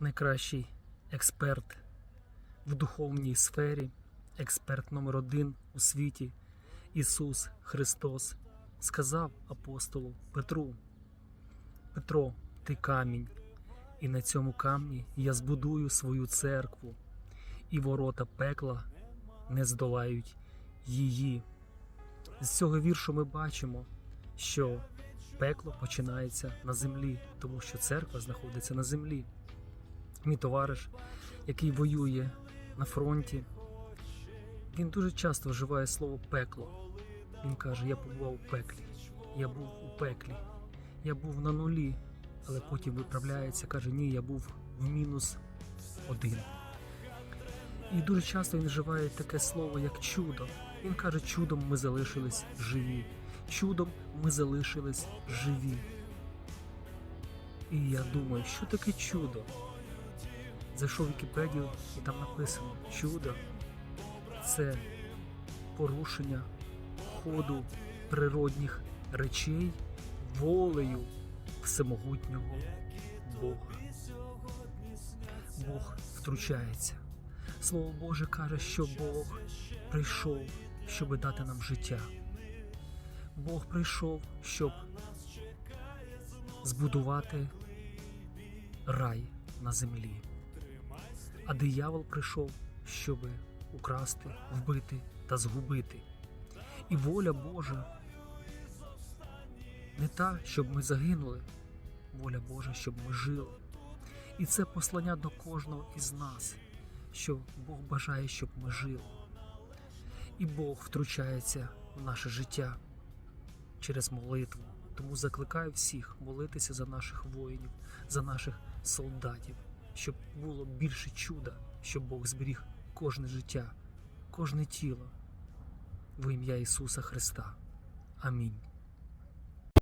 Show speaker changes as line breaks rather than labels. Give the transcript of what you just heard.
найкращий експерт в духовній сфері, експерт номер один у світі, Ісус Христос, сказав апостолу Петру: Петро, ти камінь, і на цьому камні я збудую свою церкву, і ворота пекла не здолають її. З цього віршу ми бачимо, що пекло починається на землі, тому що церква знаходиться на землі. Мій товариш, який воює на фронті, він дуже часто вживає слово пекло. Він каже: Я побував у пеклі, я був у пеклі, я був на нулі, але потім виправляється, каже, ні, я був в мінус один. І дуже часто він вживає таке слово, як чудо. Він каже, чудом ми залишились живі. Чудом ми залишились живі. І я думаю, що таке чудо? Зайшов в Вікіпедію і там написано: чудо це порушення ходу природних речей волею всемогутнього Бога. Бог втручається. Слово Боже каже, що Бог прийшов, щоб дати нам життя. Бог прийшов, щоб збудувати рай на землі. А диявол прийшов, щоб украсти, вбити та згубити. І воля Божа не та, щоб ми загинули, воля Божа, щоб ми жили. І це послання до кожного із нас, що Бог бажає, щоб ми жили. І Бог втручається в наше життя через молитву. Тому закликаю всіх молитися за наших воїнів, за наших солдатів, щоб було більше чуда, щоб Бог зберіг кожне життя, кожне тіло в ім'я Ісуса Христа. Амінь.